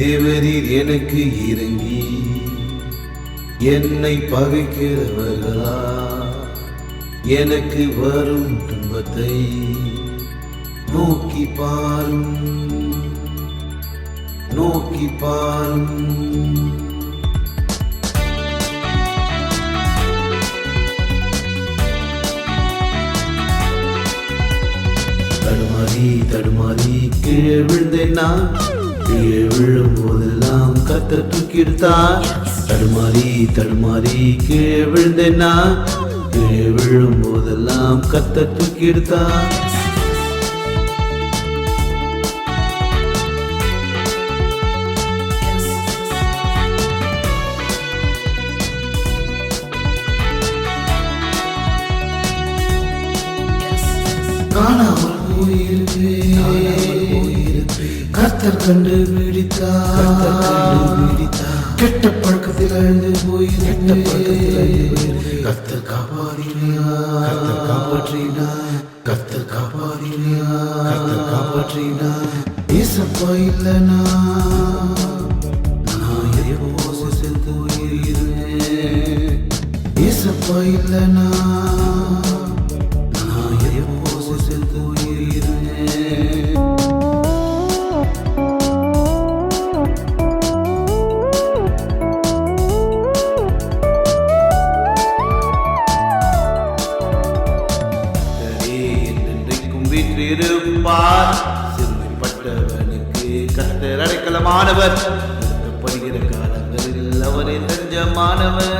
தேவரீர் எனக்கு இறங்கி என்னை பகைக்கிறவர்களா எனக்கு வரும் துன்பத்தை நோக்கி பாரும். நோக்கி பாரும். தடுமாறி தடுமாறி கீழே விழுந்தேன் நான். கீழே விழும் போதெல்லாம் கத்த தூக்கிடுத்தார் தடுமாறி தடுமாறி கீழே விழுந்தேன் நான் கீழே விழும் போதெல்லாம் கத்த தூக்கிடுத்தார் காணாமல் கர்த்தர் கண்டு பிடித்தார் கெட்ட பழக்கத்தில் அழுந்து கர்த்தர் காப்பாற்றினா கர்த்தர் காப்பாற்றினா கர்த்தர் காப்பாற்றினா கர்த்தர் காப்பாற்றினா ஏசப்பா இல்லனா நான். எப்போ செத்து உயிரிருந்தேன் ஏசப்பா இல்லனா வீற்றிருப்பார் சிறுமைப்பட்டவனுக்கு கத்தர் அடைக்கலமானவர் படுகிற காலங்களில் அவரே தஞ்சமானவர்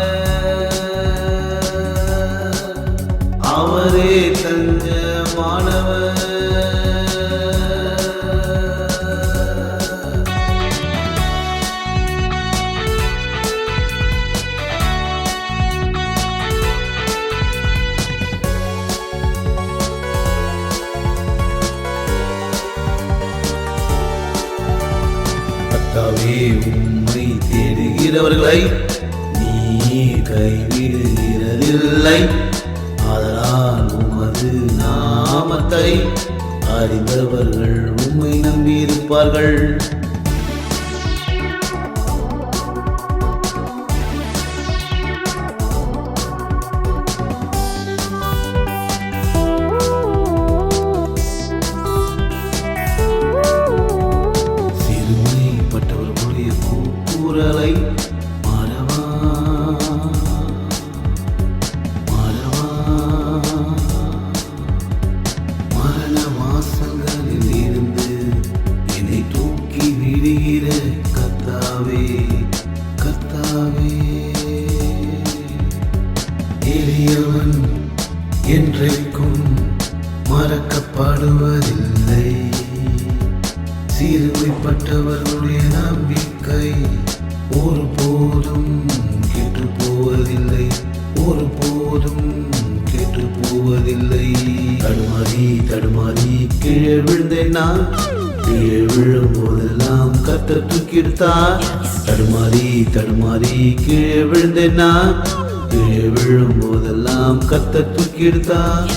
அவரே தஞ்சமானவர் கர்த்தாவே உம்மை தேடுகிறவர்களை நீ கைவிடுகிறதில்லை. அதனால் உமது நாமத்தை அறிந்தவர்கள் உம்மை நம்பியிருப்பார்கள். கத்தாவே கத்தாவே. எளியவன் என்றைக்கும் மறக்கப்படுவதில்லை. சீர்மைப்பட்டவர்களுடைய நம்பிக்கை ஒருபோதும் கெட்டு போவதில்லை ஒருபோதும் கெட்டு போவதில்லை தடுமாறி தடுமாறி கீழே விழுந்தேன் நான். கீழே விழும் போதெல்லாம் கத்த தூக்கிடுத்தார் தடுமாறி தடுமாறி கீழே விழுந்தேன் நான். கீழே விழும் போதெல்லாம் கத்த தூக்கிடுத்தார்